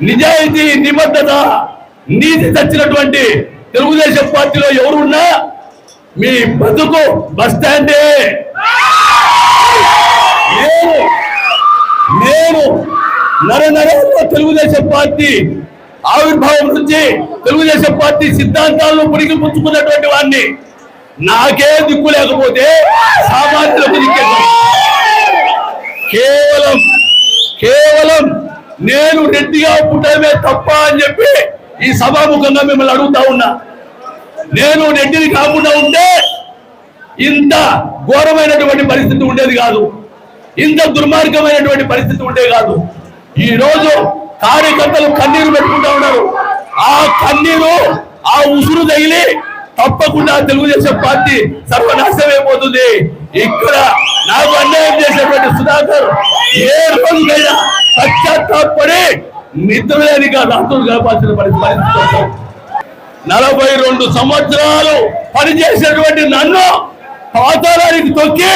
నిజాయితీ నిబద్ధత నీతి తెచ్చినటువంటి తెలుగుదేశం పార్టీలో ఎవరున్నా మీ బతుకు బస్ నేను నేను నరనరంలో తెలుగుదేశం పార్టీ ఆవిర్భావం నుంచి తెలుగుదేశం పార్టీ సిద్ధాంతాలను పుడికి పుచ్చుకున్నటువంటి వాడిని నాకే దిక్కు లేకపోతే సామాన్యులకు దిక్కు కేవలం కేవలం నేను రెడ్డిగా పుట్టడమే తప్ప అని చెప్పి ఈ సభాముఖంగా మిమ్మల్ని అడుగుతా ఉన్నా. నేను రెడ్డిని కాకుండా ఉంటే ఇంత ఘోరమైనటువంటి పరిస్థితి ఉండేది కాదు. ఇంత దుర్మార్గమైనటువంటి పరిస్థితి ఉండేది కాదు. ఈ రోజు కార్యకర్తలు కన్నీరు పెట్టుకుంటా ఉన్నారు. ఆ కన్నీరు ఆ ఉసురు తగిలి తప్పకుండా తెలుగుదేశం పార్టీ సర్వనాశమైపోతుంది ఇక్కడ నాకు అన్యాయం చేసేటువంటి సుధాకర్ ఏ రోజుకైనా పశ్చాత్తాపడి నిద్రలేనిగా రాత్రులు గడపాల్సిన పరిస్థితి నలభై రెండు సంవత్సరాలు పనిచేసినటువంటి నన్ను పాతాళానికి తొక్కి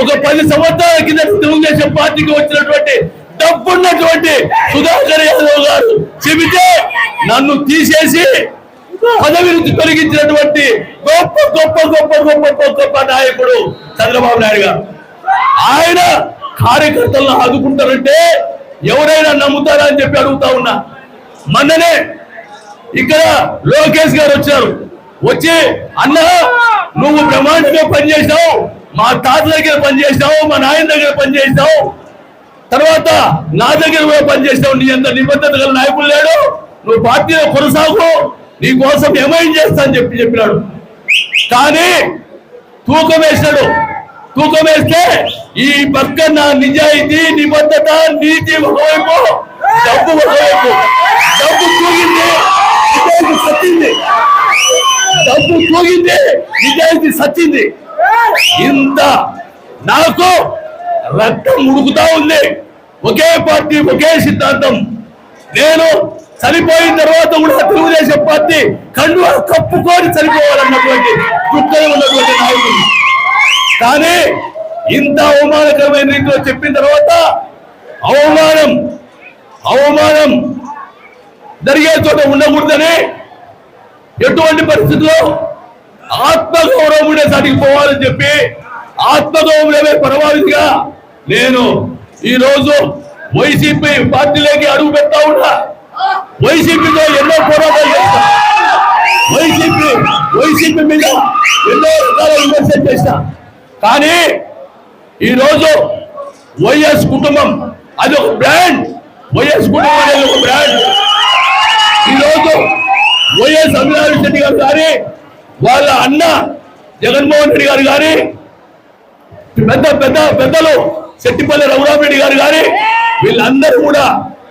ఒక పది సంవత్సరాల కింద తెలుగుదేశం పార్టీకి వచ్చినటువంటి డబ్బున్నటువంటి సుధాకర్ యాదవ్ గారు చెబితే నన్ను తీసేసి పదవి నుంచి తొలగించినటువంటి గొప్ప గొప్ప గొప్ప గొప్ప గొప్ప గొప్ప నాయకుడు చంద్రబాబు నాయుడు గారు. ఆయన కార్యకర్తలను ఆదుకుంటారంటే ఎవరైనా నమ్ముతారా అని చెప్పి అడుగుతా ఉన్నా. మొన్ననే ఇక్కడ లోకేష్ గారు వచ్చారు. వచ్చి అన్న నువ్వు బ్రహ్మాండంగా పనిచేసావు మా తాత దగ్గర పనిచేసావు మా నాయన దగ్గర పనిచేసావు తర్వాత నా దగ్గర కూడా పనిచేసావు నీ అంత నిబద్ధత గల నాయకులు లేడు. నువ్వు పార్టీలో కొనసాగు నీ కోసం ఏమైనా చేస్తా అని చెప్పి చెప్పినాడు. కానీ తూకం వేసినాడు. తూకం వేస్తే ఈ పక్కన నిజాయితీ నిబద్ధత నీతి ఒకవైపు డబ్బు ఒకవైపు. డబ్బు తూగింది నిజాయితీ సత్తింది డబ్బు తూగింది నిజాయితీ సచ్చింది. ఇంత నాకు రక్తం ఉడుకుతా ఉంది. ఒకే పార్టీ ఒకే సిద్ధాంతం. నేను చనిపోయిన తర్వాత కూడా తెలుగుదేశం పార్టీ కండువా కప్పుకొని చనిపోవాలన్నటువంటి దుఃఖం ఉన్నటువంటి నాయకుడు. కానీ ఇంత అవమానకరమైన రీతిలో చెప్పిన తర్వాత అవమానం అవమానం జరిగే చోట ఉండకూడదని ఎటువంటి పరిస్థితుల్లో ఆత్మగౌరవం ఉండే సాటికి పోవాలని చెప్పి ఆత్మగౌరవమే పరమావధిగా నేను ఈరోజు వైసీపీ పార్టీలోకి అడుగు పెడతా ఉన్నా. వైసీపీతో ఎన్నో పోరాటాలు చేస్తా. వైసీపీ వైసీపీ మీద ఎన్నో రకాల విమర్శలు చేస్తా. కానీ ఈరోజు వైఎస్ కుటుంబం అది ఒక బ్రాండ్. వైఎస్ కుటుంబం అనేది ఒక బ్రాండ్. ఈరోజు వైఎస్ అవినాష్ రెడ్డి గారు గారి వాళ్ళ అన్న జగన్మోహన్ రెడ్డి గారు గారి పెద్ద పెద్ద పెద్దలు శెట్టిపల్లి రఘురామరెడ్డి గారు గారి వీళ్ళందరూ కూడా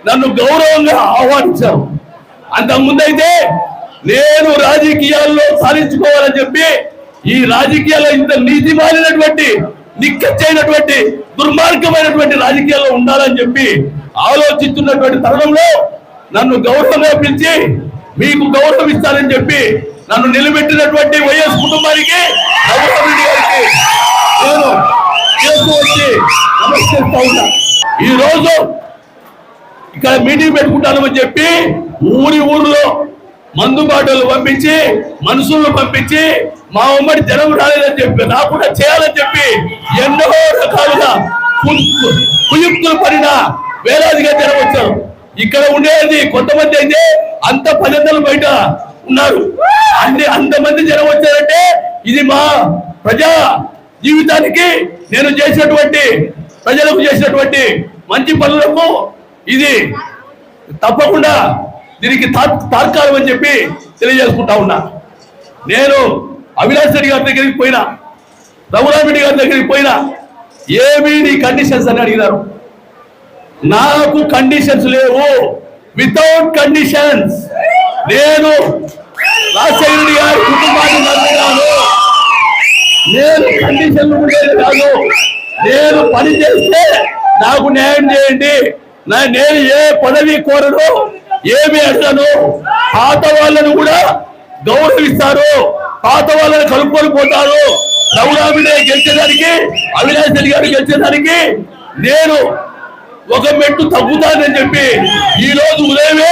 నన్ను గౌరవంగా ఆహ్వానించారు. అంతకుముందైతే నేను రాజకీయాల్లో సాధించుకోవాలని చెప్పి ఈ రాజకీయాల్లో ఇంత నీతి మారినటువంటి నిక్కచ్చైనటువంటి దుర్మార్గమైనటువంటి రాజకీయాల్లో ఉండాలని చెప్పి ఆలోచిస్తున్నటువంటి తరుణంలో నన్ను గౌరవంగా పిలిచి మీకు గౌరవం ఇస్తానని చెప్పి నన్ను నిలబెట్టినటువంటి వైఎస్ కుటుంబానికి రఘురామరెడ్డి గారికి నేను చేస్తూ వచ్చి నమస్కరిస్తా ఉన్నా. ఈ రోజు ఇక్కడ మీటింగ్ పెట్టుకుంటానని చెప్పి ఊరి ఊరిలో మందుబాటలు పంపించి మనుషులను పంపించి మా ఉమ్మడి జనం రాలేదని చెప్పి రాకుండా చేయాలని చెప్పి ఎన్నో రకాలుగా కుయుక్తులు పడిన వేలాదిగా జనం వచ్చారు. ఇక్కడ ఉండేది కొంతమంది అయితే అంత పదంతలు బయట ఉన్నారు. అన్ని అంతమంది జనం వచ్చారంటే ఇది మా ప్రజా జీవితానికి నేను చేసినటువంటి ప్రజలకు చేసినటువంటి మంచి పనులకు ఇది తప్పకుండా దీనికి తార్- తార్కాలం అని చెప్పి తెలియజేసుకుంటా ఉన్నా. నేను అవినాష్ రెడ్డి గారి దగ్గరికి పోయినా రఘురామిడి గారి దగ్గరికి పోయినా ఏమీ నీ కండిషన్స్ అని అడిగినారు. నాకు కండిషన్స్ లేవు. వితౌట్ కండిషన్స్ నేను రాజశేఖర గారి కుటుంబాన్ని నమ్మినాను. నేను కండిషన్లు ఉండేది కాదు. నేను పని చేస్తే నాకు న్యాయం చేయండి. నా- నేను ఏ పదవి కోరను ఏమి అడగను. పాత వాళ్ళను కూడా గౌరవిస్తారు. పాత వాళ్ళని కలుపుకొని పోతారు. రఘురామిడే గెలిచేదానికి అవినాష్ రెడ్డి గారు గెలిచేదానికి నేను ఒక మెట్టు తగ్గుతానని చెప్పి ఈ రోజు ఉదయమే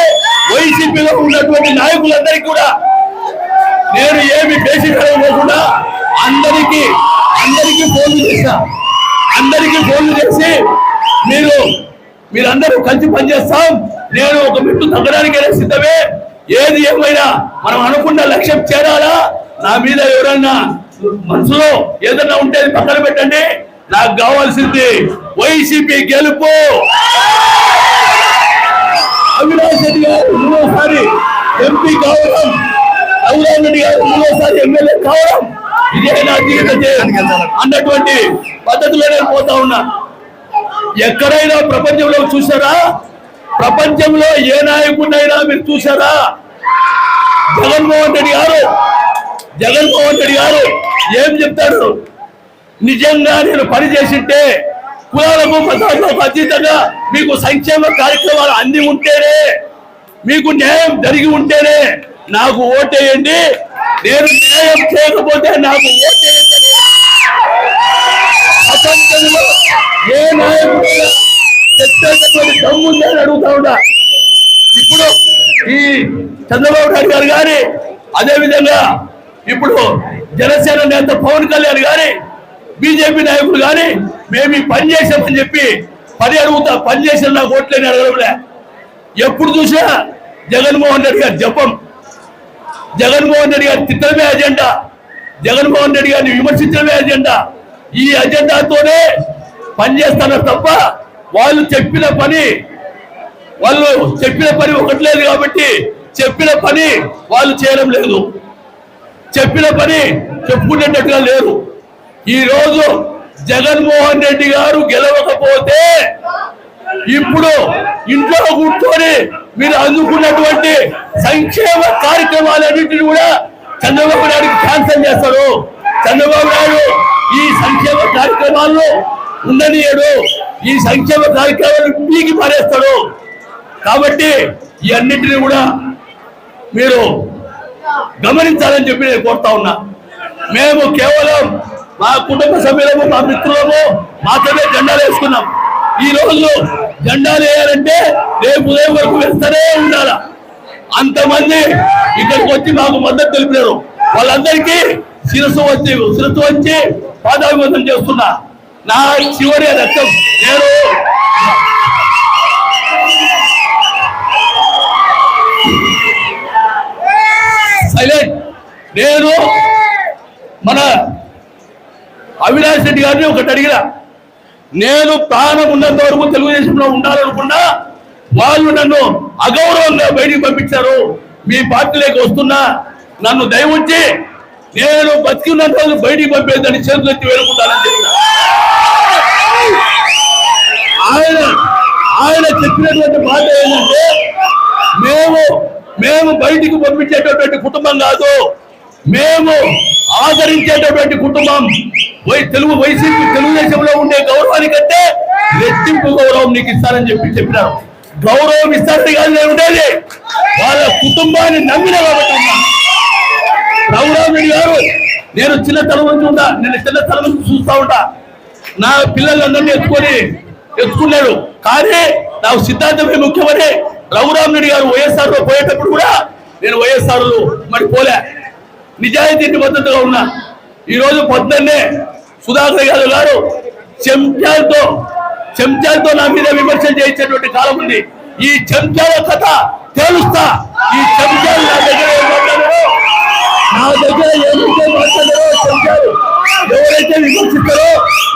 ఉన్నటువంటి నాయకులందరికీ కూడా నేను ఏమి బేసిక్ లేకుండా అందరికీ అందరికీ ఫోన్లు చేశా. అందరికీ ఫోన్లు చేసి మీరు మీరందరూ కలిసి పనిచేస్తాం. నేను ఒక మెట్టు తగ్గడానికి సిద్ధమే. ఏది ఏమైనా మనం అనుకున్న లక్ష్యం చేరాలా? నా మీద ఎవరన్నా మనసులో ఏదన్నా ఉంటే పక్కన పెట్టండి. నాకు కావాల్సింది వైసీపీ గెలుపు. అవినాష్ రెడ్డి గారు మూడోసారి ఎంపీ కావడం రఘురామ్ రెడ్డి గారు మూడోసారి ఎమ్మెల్యే కావడం ఇదే నా జీవిత అన్నటువంటి పద్ధతిలో నేను పోతా ఉన్నా. ఎక్కడైనా ప్రపంచంలో చూసారా ప్రపంచంలో ఏ నాయకుడినైనా మీరు చూసారా జగన్మోహన్ రెడ్డి గారు జగన్మోహన్ రెడ్డి గారు ఏం చెప్తారు నిజంగా నేను పని చేసింటే కులాలకు మతాలకు అతీతంగా మీకు సంక్షేమ కార్యక్రమాలు అంది ఉంటేనే మీకు న్యాయం జరిగి ఉంటేనే నాకు ఓటేయండి. నేను న్యాయం చేయకపోతే నాకు ఓటేయండి ప్రపంచంలో ఏ నాయకుడు చెప్పేటటువంటి అని అడుగుతా ఉన్నా. ఇప్పుడు ఈ చంద్రబాబు నాయుడు గారు గాని అదే విధంగా ఇప్పుడు జనసేన నేత పవన్ కళ్యాణ్ గాని బీజేపీ నాయకులు గాని మేము పని చేసామని చెప్పి పని అడుగుతా పని చేసిన నాకు ఓట్లేని అడగడంలే. ఎప్పుడు చూసినా జగన్మోహన్ రెడ్డి గారి జపం. జగన్మోహన్ రెడ్డి గారి తిట్టడమే అజెండా. జగన్మోహన్ రెడ్డి గారిని విమర్శించడమే అజెండా. ఈ అజెండాతోనే పనిచేస్తున్నారు తప్ప వాళ్ళు చెప్పిన పని వాళ్ళు చెప్పిన పని ఒకటి లేదు కాబట్టి చెప్పిన పని వాళ్ళు చేయడం లేదు. చెప్పిన పని చెప్పుకునేటట్టుగా లేరు. ఈరోజు జగన్మోహన్ రెడ్డి గారు గెలవకపోతే ఇప్పుడు ఇంట్లో కూర్చొని మీరు అందుకున్నటువంటి సంక్షేమ కార్యక్రమాలన్నింటినీ కూడా చంద్రబాబు నాయుడుకి క్యాన్సల్ చేస్తారు. చంద్రబాబు నాయుడు ఈ సంక్షేమ కార్యక్రమాల్లో ఉండనీయడు. ఈ సంక్షేమ కార్యక్రమాలు పీకి పారేస్తాడు. కాబట్టి ఈ అన్నింటినీ కూడా మీరు గమనించాలని చెప్పి నేను కోరుతా ఉన్నా. మేము కేవలం మా కుటుంబ సభ్యులము మా మిత్రులము మాత్రమే జెండాలు వేసుకున్నాం. ఈ రోజు జెండాలు వేయాలంటే రేపు ఉదయం వరకు వేస్తూనే ఉండాల. అంతమంది ఇక్కడికి వచ్చి మాకు మద్దతు తెలిపినారు. వాళ్ళందరికీ శిరస్సు వచ్చి శిరస్సు వచ్చి పాదాభివందనం చేస్తున్నా. నా చివరి రక్తం నేను సైలెంట్ నేను మన అవినాష్ రెడ్డి గారిని ఒకటి అడిగిన నేను ప్రాణం ఉన్నంత వరకు తెలుగుదేశంలో ఉండాలనుకున్నా వాళ్ళు నన్ను అగౌరవంగా బయటికి పంపించారు. మీ పార్టీలోకి వస్తున్నా నన్ను దయవుంచి నేను బతికినంత వరకు బయటికి పంపేదని చేతులు ఎత్తి వేడుకుంటానని చెప్పిన. ఆయన ఆయన చెప్పినటువంటి మాట ఏంటంటే మేము మేము బయటికి పంపించేటటువంటి కుటుంబం కాదు. మేము ఆదరించేటటువంటి కుటుంబం. తెలుగు వైసీపీ తెలుగుదేశంలో ఉండే గౌరవానికంటే రెట్టింపు గౌరవం నీకు ఇస్తానని చెప్పి చెప్పినారు. గౌరవం ఇస్తారని కాదు నేను ఉండేది. వాళ్ళ కుటుంబాన్ని నమ్మిన కాబట్టి రఘురామరెడ్డి గారు నేను చిన్న తల నుంచి ఉంటా నేను చిన్న తల నుంచి చూస్తా ఉంటా. నా పిల్లలందరినీ ఎత్తుకొని ఎత్తుకున్నాడు. కానీ నాకు సిద్ధాంతమే ముఖ్యమని రఘురామరెడ్డి గారు వైఎస్ఆర్లో పోయేటప్పుడు కూడా నేను వైఎస్ఆర్లో మరి పోలే. నిజాయితీ నిబద్ధతగా ఉన్నా. ఈ రోజు పొద్దున్నే సుధాకర్ యాదవ్ గారు చెంచాలతో చెంచాలతో నా మీద విమర్శలు చేయించేటువంటి కాలం ఉంది. ఈ చెంచాల కథ తేలుస్తా. ఈ చెంచాలు నా దగ్గర నా దగ్గర ఏదైతే మాట్లాడారో చెంచాలు. ఎవరైతే విమర్శిస్తారో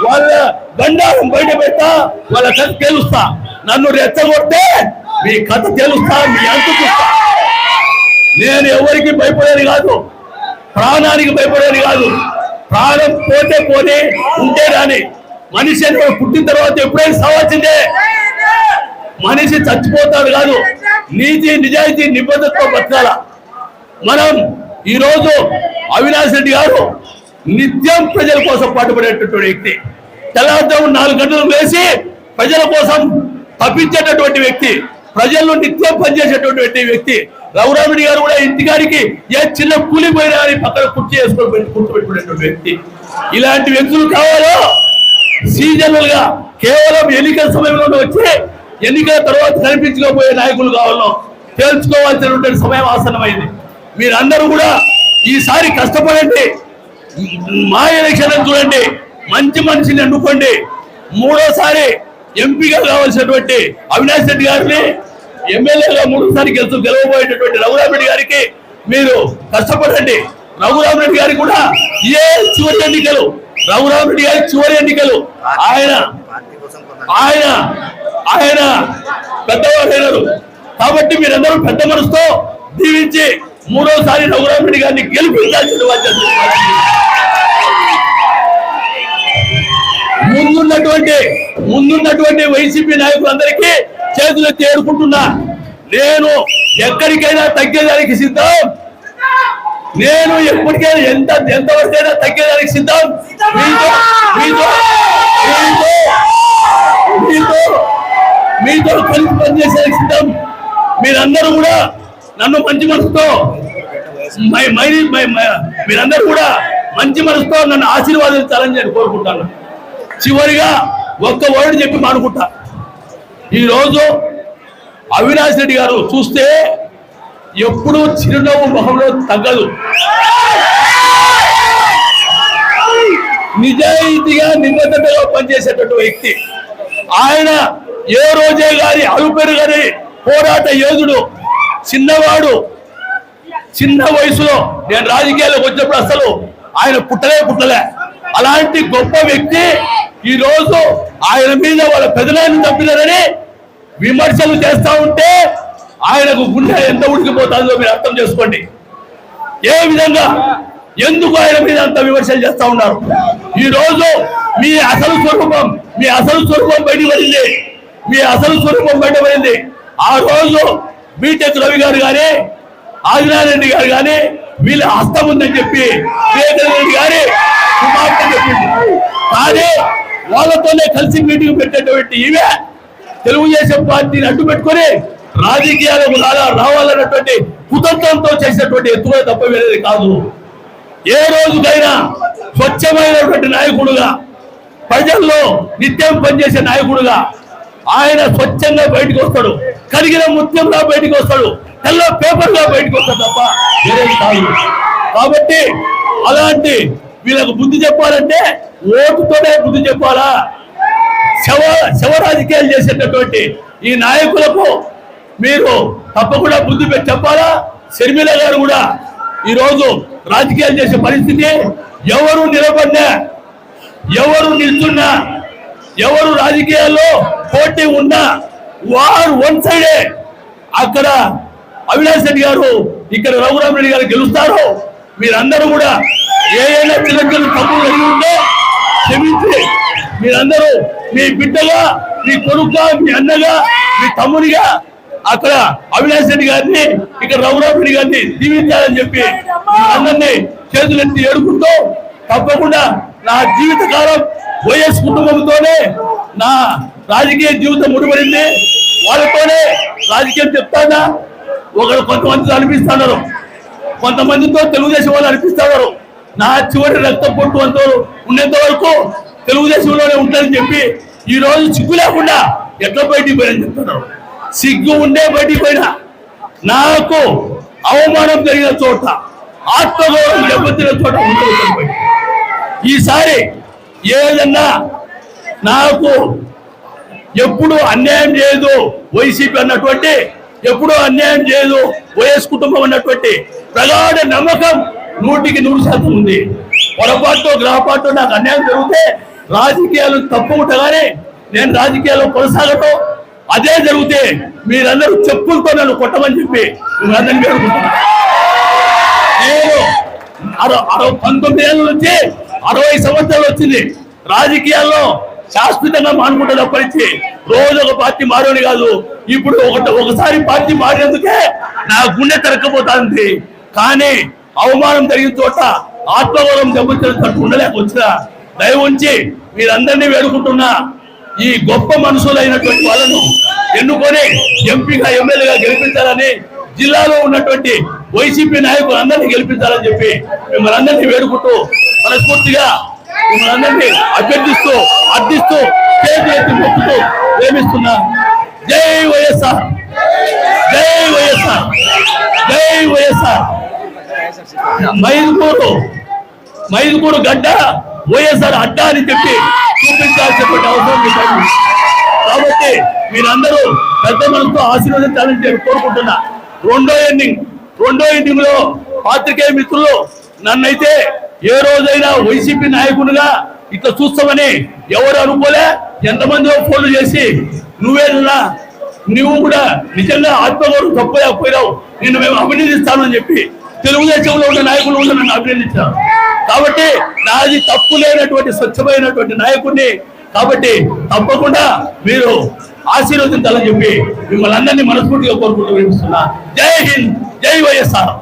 వాళ్ళ బండారం బయట పెడతా వాళ్ళ కథ తేలుస్తా. నన్ను రెచ్చగొడితే మీ కథ తెలుస్తా మీ అంత చూస్తా. నేను ఎవరికి భయపడేది కాదు. ప్రాణానికి భయపడేది కాదు. ప్రాణం పోతే పోతే ఉంటే రాని మనిషి అని పుట్టిన తర్వాత ఎప్పుడైనా సావాల్సిందే. మనిషి చచ్చిపోతాడు కాదు. నీతి నిజాయితీ నిబద్ధతతో బతకాల. మనం ఈరోజు అవినాష్ రెడ్డి గారు నిత్యం ప్రజల కోసం పాటుపడేటటువంటి వ్యక్తి. తెల్లవారుజాము నాలుగు గంటలు వేసి ప్రజల కోసం తప్పించేటటువంటి వ్యక్తి. ప్రజల్లో నిత్యం పనిచేసేటువంటి వ్యక్తి రఘురాముడి గారు కూడా ఇంటికాడికి ఏ చిన్న కూలిపోయినా అని పక్కన కుర్చీ వేసుకొని పెట్టి కూర్చోబెట్టుకునేటువంటి వ్యక్తి. ఇలాంటి వ్యక్తులు కావాలో సీజనల్గా కేవలం ఎన్నికల సమయంలో వచ్చి ఎన్నికల తర్వాత కనిపించకపోయే నాయకులు కావాలో తేల్చుకోవాల్సినటువంటి సమయం ఆసన్నమైంది. మీరందరూ కూడా ఈసారి కష్టపడండి. మా ఎలక్షన్ చూడండి. మంచి మనిషిని ఎన్నుకోండి. మూడోసారి ఎంపీగా కావాల్సినటువంటి అవినాష్ రెడ్డి గారిని ఎమ్మెల్యేగా మూడోసారి గెలుచు గెలవబోయేటటువంటి రఘురామ్ రెడ్డి గారికి మీరు కష్టపడండి. రఘురామ్ రెడ్డి గారికి కూడా ఏ చివరి ఎన్నికలు రఘురామ్ రెడ్డి గారి చివరి ఎన్నికలు. ఆయన కోసం ఆయన ఆయన పెద్దవారైనారు కాబట్టి మీరందరూ పెద్ద మనసుతో దీవించి మూడోసారి రఘురామ్ రెడ్డి గారిని గెలిపించాల్సిన బాధ్యత ముందున్నటువంటి ముందున్నటువంటి వైసీపీ నాయకులందరికీ చేతులు తేడుకుంటున్నా నేను ఎక్కడికైనా తగ్గేదానికి సిద్ధం. నేను ఎప్పటికైనా ఎంత ఎంతవరకైనా తగ్గేదానికి సిద్ధం. మీతో మీతో మీతో మీతో మీతో కలిసి పనిచేసేదానికి సిద్ధం. మీరందరూ కూడా నన్ను మంచి మనసుతో మై- మై- మీరందరూ కూడా మంచి మనసుతో నన్ను ఆశీర్వాదించాలని నేను కోరుకుంటాను. చివరిగా ఒక్క వర్డ్ చెప్పి మానుకుంటా. ఈరోజు అవినాష్ రెడ్డి గారు చూస్తే ఎప్పుడూ చిరునవ్వు ముఖంలో తగ్గదు. నిజాయితీగా నిబద్ధతగా పనిచేసేటువంటి వ్యక్తి. ఆయన ఏ రోజే గారి అలుపెరు గారి పోరాట యోధుడు చిన్నవాడు. చిన్న వయసులో నేను రాజకీయాల్లోకి వచ్చినప్పుడు అసలు ఆయన పుట్టలే పుట్టలే. అలాంటి గొప్ప వ్యక్తి ఈ రోజు ఆయన మీద వాళ్ళ పెద్దలని చంపినారని విమర్శలు చేస్తా ఉంటే ఆయనకు గుండె ఎంత ఉడికిపోతుందో మీరు అర్థం చేసుకోండి. ఏ విధంగా ఎందుకు ఆయన మీద అంత విమర్శలు చేస్తా ఉన్నారు? ఈ రోజు మీ అసలు స్వరూపం మీ అసలు స్వరూపం బయటపడింది. మీ అసలు స్వరూపం బయటపడింది. ఆ రోజు బీటెక్ రవి గారు కానీ ఆదినారెడ్డి గారు కానీ వీళ్ళ హస్తం ఉందని చెప్పి వివేకానంద గారి కుమార్తె చెప్పింది కానీ వాళ్ళతోనే కలిసి మీటింగ్ పెట్టేటువంటి ఈమె తెలుగుదేశం పార్టీని అడ్డు పెట్టుకొని రాజకీయాలకు రావాలన్నటువంటి కుతంత్రంతో చేసినటువంటి ఎత్తుగా తప్ప వేరేది కాదు. ఏ రోజుకైనా స్వచ్ఛమైనటువంటి నాయకుడుగా ప్రజల్లో నిత్యం పనిచేసే నాయకుడుగా ఆయన స్వచ్ఛంగా బయటకు వస్తాడు. కరిగిన ముత్యంగా బయటకు వస్తాడు. తెల్ల పేపర్లో బయటకు వస్తాడు తప్ప కాదు. కాబట్టి అలాంటి వీళ్ళకు బుద్ధి చెప్పాలంటే ఓటుతోనే బుద్ధి చెప్పాలా? శవ శవ రాజకీయాలు చేసేటటువంటి ఈ నాయకులకు మీరు తప్పకుండా బుద్ధి పెట్టి చెప్పాలా? షర్మిల గారు కూడా ఈరోజు రాజకీయాలు చేసే పరిస్థితి ఎవరు నిలబడినా ఎవరు నిల్చున్నా ఎవరు రాజకీయాల్లో పోటీ ఉన్నా వారు వన్ సైడే అక్కడ అవినాష్ రెడ్డి గారు ఇక్కడ రఘురామ్ రెడ్డి గారు గెలుస్తారు మీరందరూ కూడా ఏ చిన్న చిన్న తప్పులు కలిగి ఉంటే క్షమించి మీరందరూ మీ బిడ్డగా మీ కొడుకుగా మీ అన్నగా మీ తమ్మునిగా అక్కడ అవినాష్ రెడ్డి గారిని ఇక్కడ రఘురామ్ రెడ్డి గారిని దీవించాలని చెప్పి అందరినీ చేతులెత్తి ఏడుకుంటూ తప్పకుండా నా జీవిత కాలం వైఎస్ కుటుంబంతోనే నా రాజకీయ జీవితం ముడిపడింది. వాళ్ళతోనే రాజకీయం చెప్తానా? ఒకరు కొంతమంది అనిపిస్తున్నారు. కొంతమందితో తెలుగుదేశం వాళ్ళు అనిపిస్తున్నారు. నా చివరి రక్త పొట్టు అంత ఉండేంత వరకు తెలుగుదేశంలోనే ఉంటారని చెప్పి ఈ రోజు సిగ్గు లేకుండా ఎట్లా బయటికి పోయారని చెప్తున్నారు. సిగ్గు ఉండే బయటికి పోయినా నాకు అవమానం జరిగిన చోట ఆత్మగౌరవం దెబ్బతిన చోట ఉండకూడదు ఈసారి ఏదన్నా నాకు ఎప్పుడు అన్యాయం చేయదు వైసీపీ అన్నటువంటి ఎప్పుడూ అన్యాయం చేయదు. వైఎస్ కుటుంబం అన్నటువంటి ప్రగాఢ నమ్మకం నూటికి నూరు శాతం ఉంది. పొరపాటు గ్రహపాటు నాకు అన్యాయం జరిగితే రాజకీయాలు తప్పుకుంటగానే నేను రాజకీయాల్లో కొనసాగటం అదే జరిగితే మీరందరూ చెప్పులతో నన్ను కొట్టమని చెప్పి మీరందరినీ వేడుకుంటున్నాను నేను అరవై పంతొమ్మిది ఏళ్ళ నుంచి అరవై సంవత్సరాలు వచ్చింది రాజకీయాల్లో శాశ్వతంగా మానుకుంటే తప్పనిచ్చి రోజు ఒక పార్టీ మారేది కాదు. ఇప్పుడు ఒకటి ఒకసారి పార్టీ మారినందుకే నా గుండె తిరగకపోతుంది కానీ అవమానం జరిగిన చోట ఆత్మగౌరవం దెబ్బతిన్నట్టు ఉండలేక వచ్చిన దయ ఉంచి మీరందరినీ వేడుకుంటున్నా. ఈ గొప్ప మనుషులైనటువంటి వాళ్ళను ఎన్నుకొని ఎంపీగా ఎమ్మెల్యేగా గెలిపించాలని జిల్లాలో ఉన్నటువంటి వైసీపీ నాయకులు అందరినీ గెలిపించాలని చెప్పి మిమ్మల్ని అందరినీ వేడుకుంటూ మనస్ఫూర్తిగా మిమ్మల్ని అందరినీ అభ్యర్థిస్తూ అర్థిస్తూ చేతులు ఎత్తి మొక్కుతూ ప్రేమిస్తున్నా జై వైఎస్ఆర్. జై వైఎస్ఆర్. మైదుకూరు మైదుకూరు గడ్డ వైఎస్ఆర్ అడ్డా అని చెప్పి చూపించాల్సినటువంటి అవసరం మీకు కాబట్టి మీరందరూ పెద్ద మనసుతో ఆశీర్వదించాలని నేను కోరుకుంటున్నా. రెండో ఎండింగ్ రెండో ఎండింగ్లో పాత్రికేయ మిత్రులు నన్నైతే ఏ రోజైనా వైసీపీ నాయకుడిగా ఇట్లా చూస్తామని ఎవరు అనుకోలే? ఎంతమంది ఫోన్లు చేసి నువ్వేనా నువ్వు కూడా నిజంగా ఆత్మగౌరవం తప్పలేకపోయినావు నిన్ను మేము అభినందిస్తానని చెప్పి తెలుగుదేశంలో ఉన్న నాయకులు కూడా నన్ను అభినందించారు. కాబట్టి నాది తప్పు లేనటువంటి స్వచ్ఛమైనటువంటి నాయకుడిని కాబట్టి తప్పకుండా మీరు ఆశీర్వదించాలని చెప్పి మిమ్మల్ని అందరినీ మనస్ఫూర్తిగా కోరుకుంటూ వినిపిస్తున్నా. జై హింద్ జై వైఎస్ఆర్.